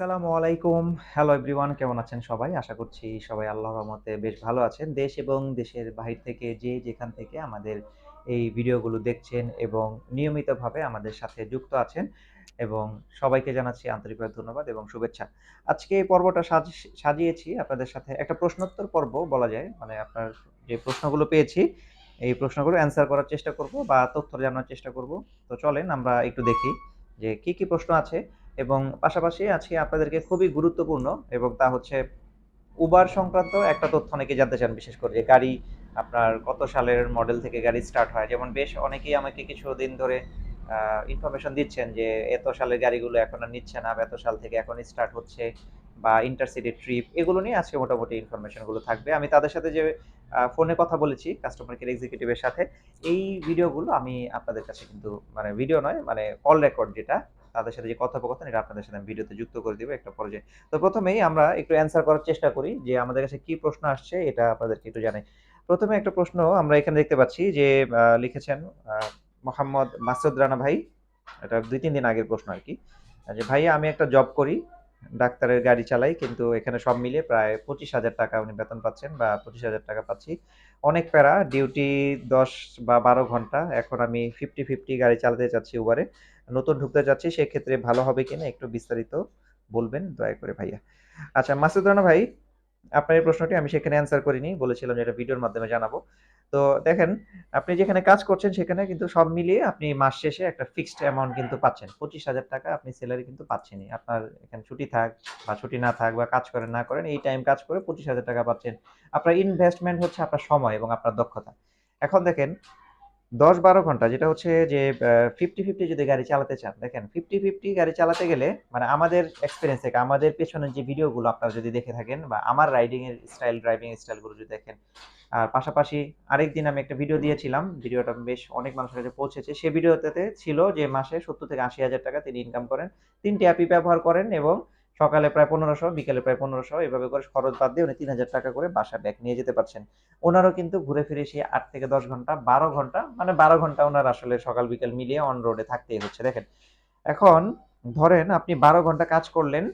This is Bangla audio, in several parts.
আসসালামু আলাইকুম। হ্যালো এভরিওয়ান কেমন আছেন সবাই? আশা করছি সবাই আল্লাহর রহমতে বেশ ভালো আছেন। দেশ এবং দেশের বাহির থেকে যে যেখান থেকে আমাদের এই ভিডিওগুলো দেখছেন এবং নিয়মিতভাবে আমাদের সাথে যুক্ত আছেন এবং সবাইকে জানাচ্ছি আন্তরিকভাবে ধন্যবাদ এবং শুভেচ্ছা। আজকে এই পর্বটা সাজ- সাজিয়েছি আপনাদের সাথে একটা প্রশ্নোত্তর পর্ব বলা যায়। মানে আপনার যে প্রশ্নগুলো পেয়েছি, এই প্রশ্নগুলো অ্যান্সার করার চেষ্টা করব বা তথ্য জানার চেষ্টা করব। তো চলেন আমরা একটু দেখি যে কি কি প্রশ্ন আছে। এবং পাশাপাশি আজকে আপনাদেরকে খুবই গুরুত্বপূর্ণ এবং তা হচ্ছে উবার সংক্রান্ত একটা তথ্য অনেকে জানতে চান, বিশেষ করে যে গাড়ি আপনার কত সালের মডেল থেকে গাড়ি স্টার্ট হয়। যেমন বেশ অনেকেই আমাকে কিছুদিন ধরে ইনফরমেশন দিচ্ছেন যে এত সালের গাড়িগুলো এখন আর নিচ্ছে না এত সাল থেকে এখন স্টার্ট হচ্ছে বা ইন্টারসিটি ট্রিপ এগুলো নিয়ে আজকে মোটামুটি ইনফরমেশনগুলো থাকবে। আমি তাদের সাথে যে ফোনে কথা বলেছি কাস্টমার কেয়ার এক্সিকিউটিভের সাথে, এই ভিডিওগুলো আমি আপনাদের কাছে কিন্তু মানে ভিডিও নয় মানে কল রেকর্ড যেটা তাদের সাথে যে কথোপকথন, এটা আপনাদের সাথে ভিডিওতে যুক্ত করে দিব একটা পর্যায়ে। তো প্রথমেই আমরা একটু অ্যান্সার করার চেষ্টা করি যে আমাদের কাছে কি প্রশ্ন আসছে, এটা আপনাদেরকে একটু জানাই। প্রথমে একটা প্রশ্ন আমরা এখানে দেখতে পাচ্ছি যে লিখেছেন মোহাম্মদ মাসুদ রানা ভাই। এটা দুই, তিন দিন আগের প্রশ্ন আর কি। যে, ভাইয়া, আমি একটা জব করি ডাক্তারের গাড়ি চালাই, কিন্তু এখানে সব মিলিয়ে প্রায় পঁচিশ হাজার টাকা উনি বেতন পাচ্ছেন বা পঁচিশ হাজার টাকা পাচ্ছি। অনেক প্যারা, ডিউটি দশ বা বারো ঘণ্টা, এখন আমি ফিফটি ফিফটি গাড়ি চালাতে চাচ্ছি উবারে নতুন ঢুকতে চাচ্ছি, সেক্ষেত্রে ভালো হবে কিনা একটু বিস্তারিত বলবেন, দয়া করে ভাইয়া। আচ্ছা মাসুদ রানা ভাই, আপনার এই প্রশ্নটি আমি সেখানে অ্যান্সার করিনি, বলেছিলাম যে এটা ভিডিওর মাধ্যমে জানাব। তো দেখেন, আপনি যেখানে কাজ করছেন সেখানে কিন্তু সব মিলিয়ে আপনি মাস শেষে একটা ফিক্সড অ্যামাউন্ট কিন্তু পাচ্ছেন। পঁচিশ হাজার টাকা আপনি স্যালারি কিন্তু পাচ্ছেনই। আপনার এখানে ছুটি থাক বা ছুটি না থাক বা কাজ করেন, না করেন, এই টাইম কাজ করে পঁচিশ হাজার টাকা পাচ্ছেন। আপনার ইনভেস্টমেন্ট হচ্ছে আপনার সময় এবং আপনার দক্ষতা। এখন দেখেন দশ বারো ঘণ্টা, যেটা হচ্ছে যে ফিফটি ফিফটি যদি গাড়ি চালাতে চান, দেখেন ফিফটি ফিফটি গাড়ি চালাতে গেলে মানে আমাদের এক্সপিরিয়েন্স থেকে, আমাদের পেছনের যে ভিডিওগুলো আপনারা যদি দেখে থাকেন, বা আমার রাইডিং এর স্টাইল ড্রাইভিং স্টাইলগুলো যদি দেখেন, আর পাশাপাশি আরেকদিন আমি একটা ভিডিও দিয়েছিলাম ভিডিওটা বেশ অনেক মানুষের কাছে পৌঁছেছে, সে ভিডিওতে ছিল যে, মাসে সত্তর থেকে আশি হাজার টাকা তিনি ইনকাম করেন, তিনটি অ্যাপই ব্যবহার করেন এবং সকালে প্রায় পনেরোশো, বিকেলে প্রায় পনেরোশো, এভাবে করে খরচ বাদ দিয়ে উনি তিন হাজার টাকা করে বাসা ব্যাগ নিয়ে যেতে পারছেন। ওনারও কিন্তু ঘুরে ফিরে সে আট থেকে দশ ঘণ্টা, বারো ঘণ্টা মানে বারো ঘণ্টা ওনার আসলে সকাল, বিকেল মিলিয়ে অন রোডে থাকতেই হচ্ছে, দেখেন। এখন ধরেন আপনি বারো ঘণ্টা কাজ করলেন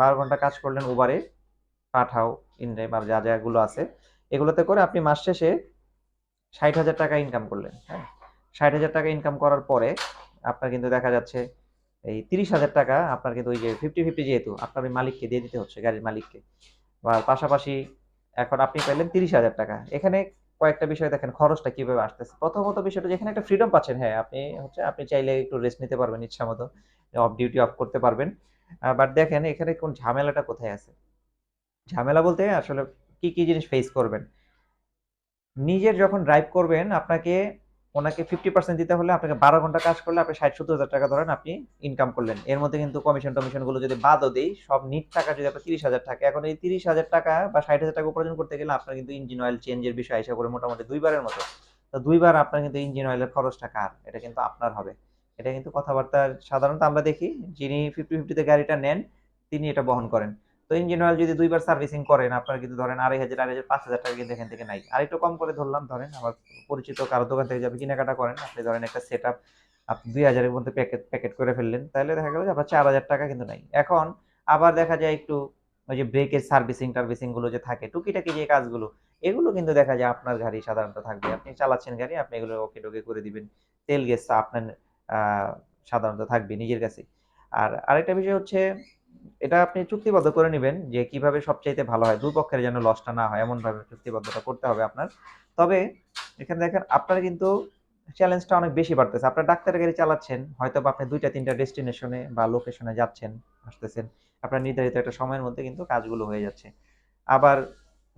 বারো ঘণ্টা কাজ করলেন উবারে পাঠাও ইনড্রাইভ আর যা যাগুলো আছে, এগুলোতে করে আপনি মাস শেষে ষাট হাজার টাকা ইনকাম করলেন হ্যাঁ? ষাট হাজার টাকা ইনকাম করার পরে আপনার কিন্তু দেখা যাচ্ছে এই তিরিশ হাজার টাকা আপনার কিন্তু ওই যে ফিফটি ফিফটি যেহেতু, আপনার ওই মালিককে দিয়ে দিতে হচ্ছে, গাড়ির মালিককে। বা পাশাপাশি এখন আপনি পাইলেন তিরিশ হাজার টাকা। এখানে কয়েকটা বিষয় দেখেন, খরচটা কীভাবে আসতেছে? প্রথমত বিষয়টা যেখানে একটা ফ্রিডম পাচ্ছেন হ্যাঁ আপনি হচ্ছে, আপনি চাইলে একটু রেস্ট নিতে পারবেন ইচ্ছা মতো অফ ডিউটি অফ করতে পারবেন। বাট দেখেন, এখানে কোন ঝামেলাটা কোথায় আছে? ঝামেলা বলতে আসলে কি কি জিনিস ফেস করবেন? নিজের যখন ড্রাইভ করবেন, আপনাকে ওনাকে ফিফটি পার্সেন্ট দিতে হলে আপনাকে বারো ঘণ্টা কাজ করলে আপনি ষাট, সত্তর হাজার টাকা ধরেন আপনি ইনকাম করলেন। এর মধ্যে কিন্তু কমিশন টমিশনগুলো যদি বাদও দেই, সব নিট টাকা যদি আপনার তিরিশ হাজার থাকে, এখন এই তিরিশ হাজার টাকা বা ষাট হাজার টাকা উপার্জন করতে গেলে আপনার কিন্তু ইঞ্জিন অয়েল চেঞ্জের বিষয় হিসাব করে মোটামুটি দুইবারের মতো। তো দুইবার আপনার কিন্তু ইঞ্জিন অয়েলের খরচটা কার? এটা কিন্তু আপনার হবে। এটা কিন্তু কথাবার্তা সাধারণত আমরা দেখি, যিনি ফিফটি ফিফটিতে গাড়িটা নেন, তিনি এটা বহন করেন। তো ইঞ্জিন অয়েল যদি দুইবার সার্ভিসিং করেন, আপনার কিন্তু ধরেন আড়াই হাজার আড়াই হাজার, পাঁচ হাজার টাকা কিন্তু এখান থেকে নাই। আর একটু কম করে ধরলাম, ধরেন আমার পরিচিত কারও দোকান থেকে যাবে কেনাকাটা করেন, আপনি ধরেন একটা সেট আপ আপনি দুই হাজারের মধ্যে প্যাকেট প্যাকেট করে ফেললেন, তাহলে দেখা গেল যে আপনার চার হাজার টাকা কিন্তু নাই। এখন আবার দেখা যায় একটু ওই যে ব্রেকের সার্ভিসিং টার্ভিসিংগুলো যে থাকে, টুকিটাকি যে কাজগুলো, এগুলো কিন্তু দেখা যায় আপনার গাড়ি সাধারণত থাকবে। আপনি চালাচ্ছেন গাড়ি, আপনি এগুলো ওকে টোকে করে দিবেন। তেল গ্যাসটা আপনার সাধারণত থাকবে নিজের কাছে। আর আরেকটা বিষয় হচ্ছে এটা আপনি চুক্তিবদ্ধ করে নেবেন যে কীভাবে সবচাইতে ভালো হয়, দুই পক্ষের যেন লসটা না হয় এমন ভাবে চুক্তিবদ্ধটা করতে হবে আপনার। তবে এখানে দেখেন, আপনার কিন্তু চ্যালেঞ্জটা অনেক বেশি বাড়তেছে। আপনার ডাক্তারের গাড়ি চালাচ্ছেন হয়তো বা আপনি দুইটা, তিনটা ডেস্টিনেশনে বা লোকেশনে যাচ্ছেন, আসতেছেন। আপনার নির্ধারিত একটা সময়ের মধ্যে কিন্তু কাজগুলো হয়ে যাচ্ছে। আবার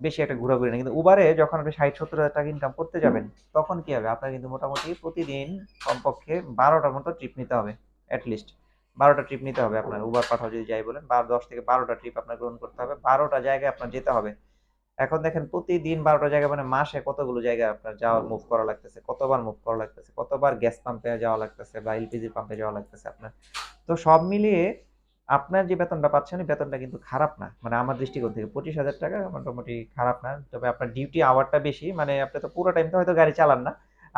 বেশি একটা ঘোরাঘুরি না কিন্তু উবারে যখন আপনি ষাট, সত্তর হাজার টাকা ইনকাম করতে যাবেন, তখন কি হবে? আপনার কিন্তু মোটামুটি প্রতিদিন কমপক্ষে বারোটার মতো ট্রিপ নিতে হবে অ্যাটলিস্ট বারোটা ট্রিপ নিতে হবে আপনার উবার পাঠাও যদি যাই বলেন বারো দশ থেকে বারোটা ট্রিপ আপনার গ্রহণ করতে হবে। বারোটা জায়গায় আপনার যেতে হবে। এখন দেখেন প্রতিদিন বারোটা জায়গা মানে মাসে কতগুলো জায়গায় আপনার যাওয়ার মুভ করা লাগতেছে কতবার মুভ করা লাগতেছে কতবার গ্যাস পাম্পে যাওয়া লাগতেছে বা এলপিজি পাম্পে যাওয়া লাগতেছে আপনার। তো সব মিলিয়ে আপনার যে বেতনটা পাচ্ছেন বেতনটা কিন্তু খারাপ না। মানে আমার দৃষ্টিকোণ থেকে পঁচিশ হাজার টাকা মোটামুটি খারাপ না। তবে আপনার ডিউটি আওয়ারটা বেশি মানে আপনি তো পুরো টাইম তো হয়তো গাড়ি চালান না।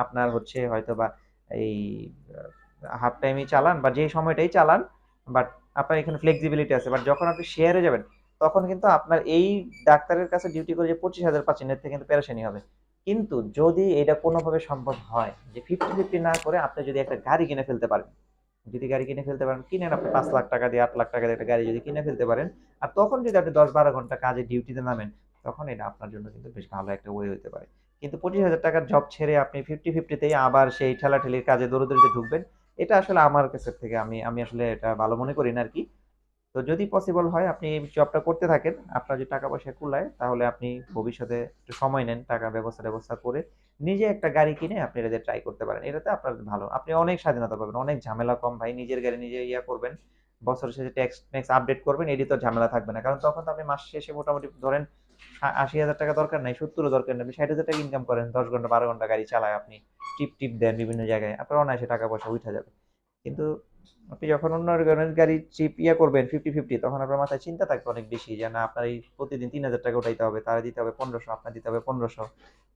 আপনার হচ্ছে হয়তো বা এই হাফ টাইমই চালান বা যে সময়টাই চালান বাট আপনার এখানে ফ্লেক্সিবিলিটি আছে বাট যখন আপনি শেয়ারে যাবেন, তখন কিন্তু আপনার এই ডাক্তারের কাছে ডিউটি করে যে পঁচিশ হাজার পাচ্ছেন, এর থেকে কিন্তু পেরেশানি হবে। কিন্তু যদি এটা কোনোভাবে সম্ভব হয়, যে ফিফটি ফিফটি না করে আপনি যদি একটা গাড়ি কিনে ফেলতে পারেন, যদি গাড়ি কিনে ফেলতে পারেন, কিনেন আপনি পাঁচ লাখ টাকা দিয়ে, আট লাখ টাকা দিয়ে একটা গাড়ি যদি কিনে ফেলতে পারেন, আর তখন যদি আপনি দশ বারো ঘণ্টা কাজে ডিউটিতে নামেন, তখন এটা আপনার জন্য কিন্তু বেশ ভালো একটা ওয়ে হতে পারে। কিন্তু পঁচিশ হাজার টাকার জব ছেড়ে আপনি ফিফটি ফিফটিতেই আবার সেই ঠেলাঠেলির কাজে দৌড়দৌড়িতে ঢুকবেন এটা আসলে আমার কাছের থেকে আমি আমি আসলে এটা ভালো মনে করি না আর কি। তো যদি পসিবল হয় আপনি এই জবটা করতে থাকেন, আপনার যদি টাকা পয়সা কুলায়, তাহলে আপনি ভবিষ্যতে একটু সময় নেন, টাকা ব্যবস্থা ব্যবস্থা করে নিজে একটা গাড়ি কিনে আপনি এটাতে ট্রাই করতে পারেন। এটাতে আপনার ভালো, আপনি অনেক স্বাধীনতা পাবেন, অনেক ঝামেলা কম। ভাই, নিজের গাড়ি নিজে ইয়া করবেন, বছর শেষে ট্যাক্স ট্যাক্স আপডেট করবেন এটি তো ঝামেলা থাকবে না। কারণ তখন তো আপনি মাস শেষে মোটামুটি ধরেন আশি হাজার টাকা দরকার নাই, সত্তরও দরকার নেই। ষাট হাজার টাকা ইনকাম করেন, দশ ঘণ্টা বারো ঘণ্টা গাড়ি চালায় আপনি, টিপ টিপ দেন বিভিন্ন জায়গায়, আপনার অনায়াসে টাকা পয়সা উঠা যাবে। কিন্তু আপনি যখন অন্য গাড়ি চিপ ইয়ে করবেন ফিফটি ফিফটি তখন আপনার মাথায় চিন্তা থাকবে অনেক বেশি যে, না, আপনার এই প্রতিদিন তিন হাজার টাকা উঠাইতে হবে, তারা দিতে হবে পনেরোশো, আপনার দিতে হবে পনেরোশো।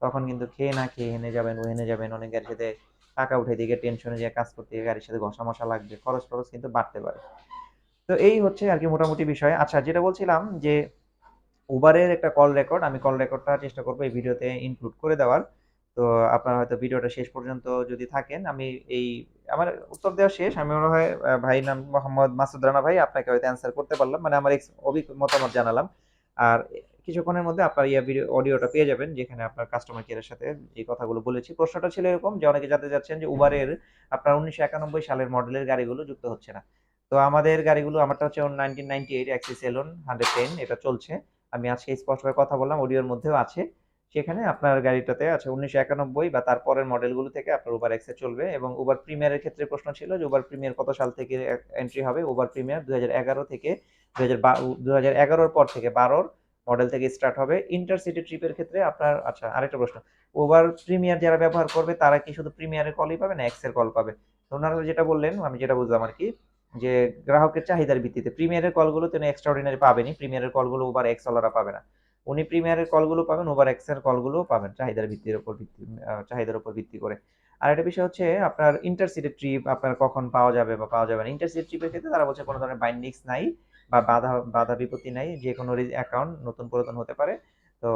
তখন কিন্তু খেয়ে না খেয়ে হেনে যাবেন ও হেনে যাবেন, অনেক গাড়ির সাথে টাকা উঠে দিকে টেনশনে যে কাজ করতে গাড়ির সাথে ঘষা মশা লাগবে, খরচ খরচ কিন্তু বাড়তে পারে। তো এই হচ্ছে আর কি মোটামুটি বিষয়। আচ্ছা যেটা বলছিলাম যে উবারের একটা কল রেকর্ড আমি কল রেকর্ডটা চেষ্টা করব এই ভিডিওতে ইনক্লুড করে দেওয়ার। তো আপনারা হয়তো ভিডিওটা শেষ পর্যন্ত যদি থাকেন, আমি এই, আমার উত্তর দেওয়া শেষ। আমি মনে হয় ভাই নাম মোহাম্মদ মাসুদ রানা ভাই, আপনাকে হয়তো অ্যান্সার করতে পারলাম। মানে আমার অভিজ্ঞ মতামত জানালাম। আর কিছুক্ষণের মধ্যে আপনার ইয়া ভিডিও অডিওটা পেয়ে যাবেন, যেখানে আপনার কাস্টমার কেয়ারের সাথে যে কথাগুলো বলেছি। প্রশ্নটা ছিল এরকম যে, অনেকে জানতে চাচ্ছেন যে উবারের আপনার উনিশশো একানব্বই সালের মডেলের গাড়িগুলো যুক্ত হচ্ছে না। তো আমাদের গাড়িগুলো, আমারটা হচ্ছে nineteen ninety eight Axio Allion hundred ten এটা চলছে। আমি আজকে স্পষ্টভাবে কথা বললাম, অডিওর মধ্যেও আছে। সেখানে আপনার গাড়িটাতে আছে উনিশশো একানব্বই বা তারপরের মডেলগুলো থেকে আপনার উবার এক্সে চলবে এবং উবার প্রিমিয়ারের ক্ষেত্রে প্রশ্ন ছিল যে উবার প্রিমিয়ার কত সাল থেকে এন্ট্রি হবে? উবার প্রিমিয়ার দু এগারো থেকে দু হাজার এগারোর পর থেকে বারোর মডেল থেকে স্টার্ট হবে। ইন্টারসিটি ট্রিপের ক্ষেত্রে আপনার আচ্ছা আরেকটা প্রশ্ন। উবার প্রিমিয়ার যারা ব্যবহার করবে, তারা কি শুধু প্রিমিয়ারের কলই পাবে না এক্সের কল পাবে? ওনারা যেটা বললেন, আমি যেটা বুঝলাম আর কি যে গ্রাহকের চাহিদার ভিত্তিতে প্রিমিয়ারের কলগুলো তিনি এক্সট্রাঅর্ডিনারি পাবেনি প্রিমিয়ারের কলগুলো উবার এক্স ওয়ালারা পাবে না। উনি প্রিমিয়ারের কলগুলো পাবেন উবার এক্সের কলগুলো পাবেন চাহিদার ভিত্তির উপর ভিত্তি চাহিদার উপর ভিত্তি করে। আর একটা বিষয় হচ্ছে আপনার ইন্টারসিটি ট্রিপ আপনার কখন পাওয়া যাবে বা পাওয়া যাবে না। ইন্টারসিটি ট্রিপের ক্ষেত্রে তারা বলছে কোনো ধরনের বাইন্ডিংস নাই বা বাধা বাধা বিপত্তি নাই। যে কোনো অ্যাকাউন্ট নতুন পুরাতন হতে পারে। তো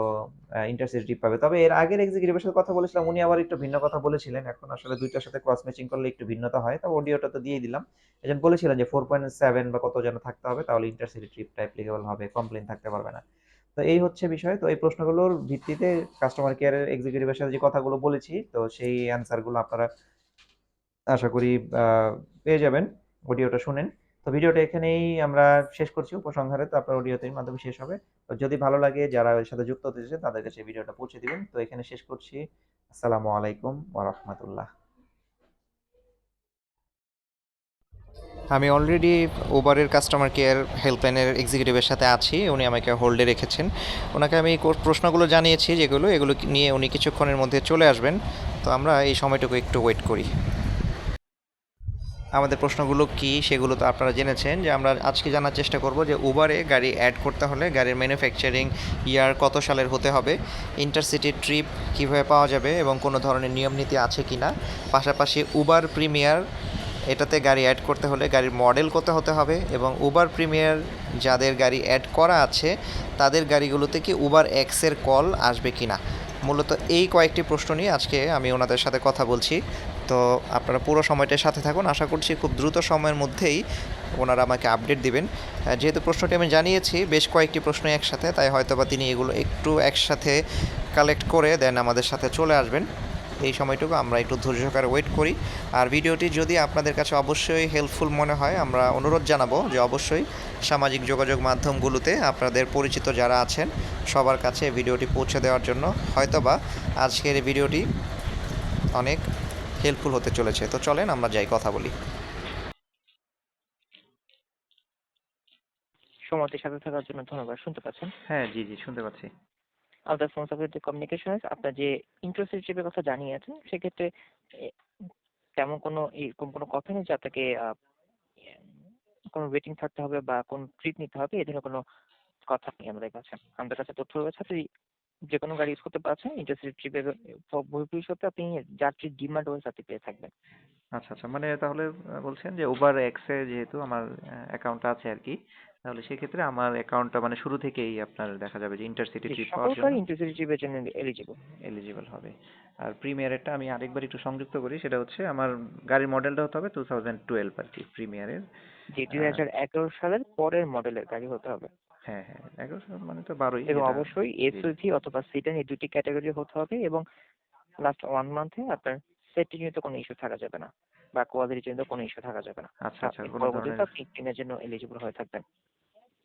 ইন্টারসিটি ট্রিপ পাবে। তবে এর আগের এক্সিকিউটিভের সাথে কথা বলেছিলাম, উনি আবার একটু ভিন্ন কথা বলেছিলেন। এখন আসলে দুইটার সাথে ক্রস ম্যাচিং করলে একটু ভিন্নতা হয়। তবে অডিওটা তো দিয়ে দিলাম। এজন বলেছিলেন যে ফোর পয়েন্ট সেভেন বা কত যেন থাকতে হবে, তাহলে ইন্টারসিটি ট্রিপটা অ্যাপ্লিকেবল হবে কমপ্লেন থাকতে পারবে না। তো এই হচ্ছে বিষয়। তো এই প্রশ্নগুলোর ভিত্তিতে কাস্টমার কেয়ারের এক্সিকিউটিভের সাথে যে কথাগুলো বলেছি, তো সেই অ্যান্সারগুলো আপনারা আশা করি পেয়ে যাবেন। অডিওটা শুনেন। তো ভিডিওটা এখানেই আমরা শেষ করছি উপসংহারে তো আপনার মাধ্যমে শেষ হবে। তো যদি ভালো লাগে, যারা এর সাথে যুক্ত হতে চান তাদের কাছে ভিডিওটা পৌঁছে দিবেন। তো এখানে শেষ করছি। আসসালামু আলাইকুম রাহমাতুল্লাহ। আমি অলরেডি উবারের কাস্টমার কেয়ার হেল্পলাইনের এক্সিকিউটিভের সাথে আছি, উনি আমাকে হোল্ডে রেখেছেন। ওনাকে আমি প্রশ্নগুলো জানিয়েছি যেগুলো, এগুলো নিয়ে উনি কিছুক্ষণের মধ্যে চলে আসবেন। তো আমরা এই সময়টুকু একটু ওয়েট করি। আমাদের প্রশ্নগুলো কি সেগুলো তো আপনারা জেনেছেন যে আমরা আজকে জানার চেষ্টা করব যে উবারে গাড়ি অ্যাড করতে হলে গাড়ির ম্যানুফ্যাকচারিং ইয়ার কত সালের হতে হবে ইন্টারসিটি ট্রিপ কীভাবে পাওয়া যাবে এবং কোনো ধরনের নিয়ম নীতি আছে কি না পাশাপাশি উবার প্রিমিয়ার এটাতে গাড়ি অ্যাড করতে হলে গাড়ির মডেল কত হতে হবে এবং উবার প্রিমিয়ার যাদের গাড়ি অ্যাড করা আছে, তাদের গাড়িগুলোতে কি উবার এক্সের কল আসবে কি না মূলত এই কয়েকটি প্রশ্ন নিয়ে আজকে আমি ওনাদের সাথে কথা বলছি। তো আপনারা পুরো সময়টার সাথে থাকুন। আশা করছি খুব দ্রুত সময়ের মধ্যেই ওনারা আমাকে আপডেট দিবেন। যেহেতু প্রশ্নটি আমি জানিয়েছি, বেশ কয়েকটি প্রশ্ন একসাথে, তাই হয়তোবা তিনি এগুলো একটু একসাথে কালেক্ট করে দেন আমাদের সাথে চলে আসবেন। এই সময়টুকু আমরা একটু ধৈর্য সহকারে ওয়েট করি। আর ভিডিওটি যদি আপনাদের কাছে অবশ্যই হেল্পফুল মনে হয় আমরা অনুরোধ জানাব যে অবশ্যই সামাজিক যোগাযোগ মাধ্যমগুলোতে আপনাদের পরিচিত যারা আছেন সবার কাছে ভিডিওটি পৌঁছে দেওয়ার জন্য। হয়তোবা আজকের ভিডিওটি অনেক হেল্পফুল হতে চলেছে। তো চলেন আমরা যাই কথা বলি। সময়টির সাথে থাকার জন্য ধন্যবাদ। শুনতে পাচ্ছেন? হ্যাঁ জি জি শুনতে পাচ্ছি। আদার ফোন সাপোর্ট কমিউনিকেশন আপনার যে ইন্টারেস্টের কথা জানিয়েছেন সেক্ষেত্রে এ, তেমন কোনো এরকম কোনো কথা নেই যে আপনাকে কোনো ওয়েটিং থাকতে হবে বা কোন ট্রিট নিতে হবে এই ধরনের কোনো কথা নেই আমাদের কাছে। আমাদের কাছে তথ্য রয়েছে আপনি যে কোনো গাড়ি ইউজ করতে পারছেন ইন্টারসিটি ট্রিপের ভবিষ্যতে আপনি যাত্রীর ডিমান্ড ওয়াইজ আপনি পেয়ে থাকবেন। আচ্ছা আচ্ছা। মানে তাহলে আহ, বলছেন যে উবার এক্সে যেহেতু আমার অ্যাকাউন্টটা আছে আর কি তাহলে সেক্ষেত্রে আমার অ্যাকাউন্টটা মানে শুরু থেকেই আপনার দেখা যাবে যে ইন্টারসিটি জি, ট্রিপ পাওয়ার জন্য ইন্টারসিটি ট্রিপের জন্য এলিজিবল এলিজিবল হবে। আর প্রিমিয়ারেরটা আমি আরেকবার একটু সংযুক্ত করি সেটা হচ্ছে আমার গাড়ির মডেলটা হতে হবে টু থাউজেন্ড টুয়েলভ আর কি প্রিমিয়ারের যে দুই হাজার এগারো সালের পরের মডেলের গাড়ি হতে হবে। হ্যাঁ হ্যাঁ এগারোশো মানে তো বারোই এবং যেটা- অবশ্যই এসইভি অথবা সিডান এই দুটি ক্যাটাগরি হতে হবে এবং লাস্ট ওয়ান মান্থে আপনার সেফটি জনিত কোনো ইস্যু থাকা যাবে না বা কোনো ইস্যু থাকা যাবে না। আচ্ছা আচ্ছা আপনি কোনো ধরনের আপনি ক্লিনের জন্য এলিজিবল হয়ে থাকবেন।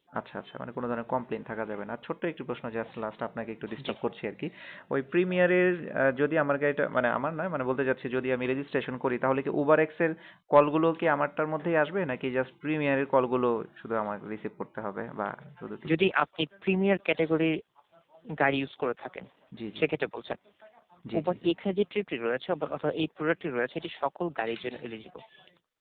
আচ্ছা আচ্ছা মানে কোনো ধরনের কমপ্লেন থাকা যাবে না। ছোট্ট একটু প্রশ্ন জাস্ট লাস্ট আপনাকে একটু ডিস্টার্ব করছি আর কি। ওই প্রিমিয়ারের যদি আমার গাড়িটা মানে আমার নয় মানে বলতে যাচ্ছি যদি আমি রেজিস্ট্রেশন করি তাহলে কি উবার এক্সের কলগুলো কি আমারটার মধ্যেই আসবে? নাকি জাস্ট প্রিমিয়ারের কলগুলো শুধু আমার রিসিভ করতে হবে বা শুধু যদি আপনি প্রিমিয়ার ক্যাটাগরির গাড়ি ইউজ করে থাকেন সেক্ষেত্রে বলছেন। জি এখানে যে ট্রিপটি রয়েছে অথবা এই প্রোডাক্টটি রয়েছে এটি সকল গাড়ির জন্য এলিজিবল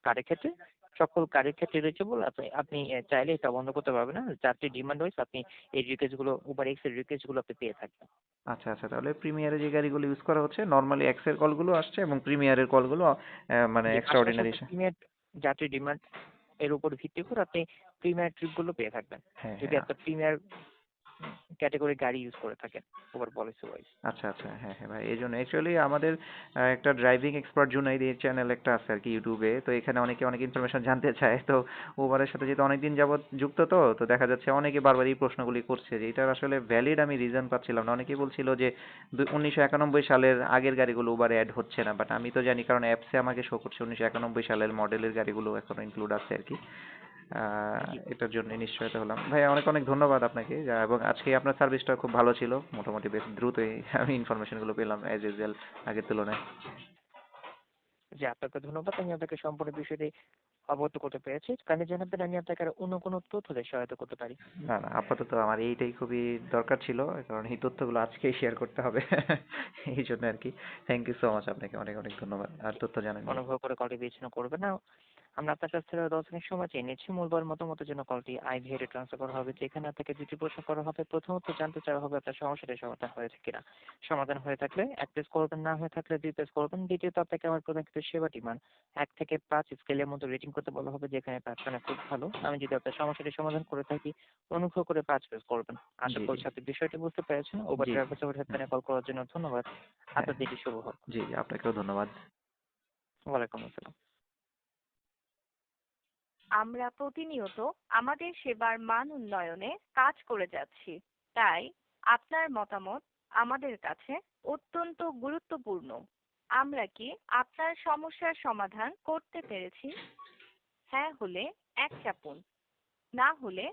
গাড়ির ক্ষেত্রে? সকল গাড়ির ক্ষেত্রে এলিজিবল আপনি আপনি চাইলে এটা বন্ধ করতে পারবেন না। যাত্রী ডিমান্ড ওয়াইজ আপনি এই রিকোয়েস্টগুলো উবার এক্সের রিকোয়েস্টগুলো আপনি পেয়ে থাকবেন। আচ্ছা আচ্ছা তাহলে প্রিমিয়ারে যে গাড়িগুলো ইউজ করা হচ্ছে নর্মালি এক্সের কলগুলো আসছে এবং প্রিমিয়ারের কলগুলো মানে এক্সট্রা অর্ডিনারি প্রিমিয়ার যাত্রী ডিমান্ড এর উপর ভিত্তি করে আপনি প্রিমিয়ার ট্রিপগুলো পেয়ে থাকবেন। হ্যাঁ যদি হ্যাঁ। একটা প্রিমিয়ার ক্যাটাগরি গাড়ি ইউজ করে থাকেন উবার পলিসি ওয়াইজ আচ্ছা আচ্ছা হ্যাঁ হ্যাঁ ভাই এই জন্য অ্যাকচুয়ালি আমাদের একটা ড্রাইভিং এক্সপার্ট জুনাইদ চ্যানেল একটা আছে আর কি ইউটিউবে তো এখানে অনেকে অনেক ইনফরমেশন জানতে চায়। তো উবারের সাথে যেহেতু অনেকদিন যাবত যুক্ত তো তো দেখা যাচ্ছে অনেকে বারবার এই প্রশ্নগুলি করছে যে এটার আসলে ভ্যালিড আমি রিজন পাচ্ছিলাম না। অনেকেই বলছিল যে উনিশশো একানব্বই সালের আগের গাড়িগুলো উবারে অ্যাড হচ্ছে না বাট আমি তো জানি কারণ অ্যাপসে আমাকে শো করছে উনিশশো একানব্বই সালের মডেলের গাড়িগুলো এখনও ইনক্লুড আছে আর কি। এটার জন্য নিশ্চয়তা হলাম। ভাই অনেক অনেক ধন্যবাদ আপনাকে। এবং আজকে আপনার সার্ভিসটা খুব ভালো ছিল। মোটামুটি বেশ দ্রুতই আমি ইনফরমেশনগুলো পেলাম অ্যাজ ইউজুয়াল আগের তুলনায়। যে আপনাকে ধন্যবাদ। আমি আপনাকে সম্পূর্ণ বিষয়টি অবগত করতে পেরেছি। কাজে জানাবেন আমি আপনাকে আর অন্য কোনো তথ্য দিয়ে সহায়তা করতে পারি। না না আপাতত আমার এইটাই খুবই দরকার ছিল কারণ এই তথ্যগুলো আজকেই শেয়ার করতে হবে। এই জন্য আর কি। থ্যাংক ইউ সো মাচ আপনাকে। অনেক অনেক ধন্যবাদ। আর তথ্য জানান অনুগ্রহ করে কলটি বিবেচনা করবেন না। আমরা আপনার কাছ থেকে দশ মিনিট সময় চেয়ে নিচ্ছি। মূলবার মতামতের জন্য কলটি আইভিএডে ট্রান্সফার করা হবে। যেখানে আপনাকে দুটি প্রশ্ন করা হবে। প্রথমত জানতে চাওয়া হবে আপনার সমস্যাটি সমাধান হয়েছে কিনা। সমাধান হয়ে থাকলে এক প্রেস করবেন না হয়ে থাকলে দুই প্রেস করবেন দ্বিতীয়ত আপনাকে আমার প্রদানকৃত সেবাটি মান এক থেকে পাঁচ স্কেলের মতো রেটিং করতে বলা হবে যেখানে পাঁচ মানে খুব ভালো। আমি যদি আপনার সমস্যাটি সমাধান করে থাকি অনুগ্রহ করে পাঁচ প্রেস করবেন আশা করছি আপনি বিষয়টি বুঝতে পেরেছেন। ওভার। ড্রাইভার সাপোর্ট হেল্পলাইনে কল করার জন্য ধন্যবাদ। আপনার দিনটি শুভ হোক। জি জি আপনাকেও ধন্যবাদ। ওয়ালাইকুম আসসালাম। আমরা প্রতিনিয়ত আমাদের সেবার মান উন্নয়নে কাজ করে যাচ্ছি। তাই আপনার মতামত আমাদের কাছে অত্যন্ত গুরুত্বপূর্ণ। আমরা কি আপনার সমস্যার সমাধান করতে পেরেছি? হ্যাঁ হলে এক চাপুন, না হলে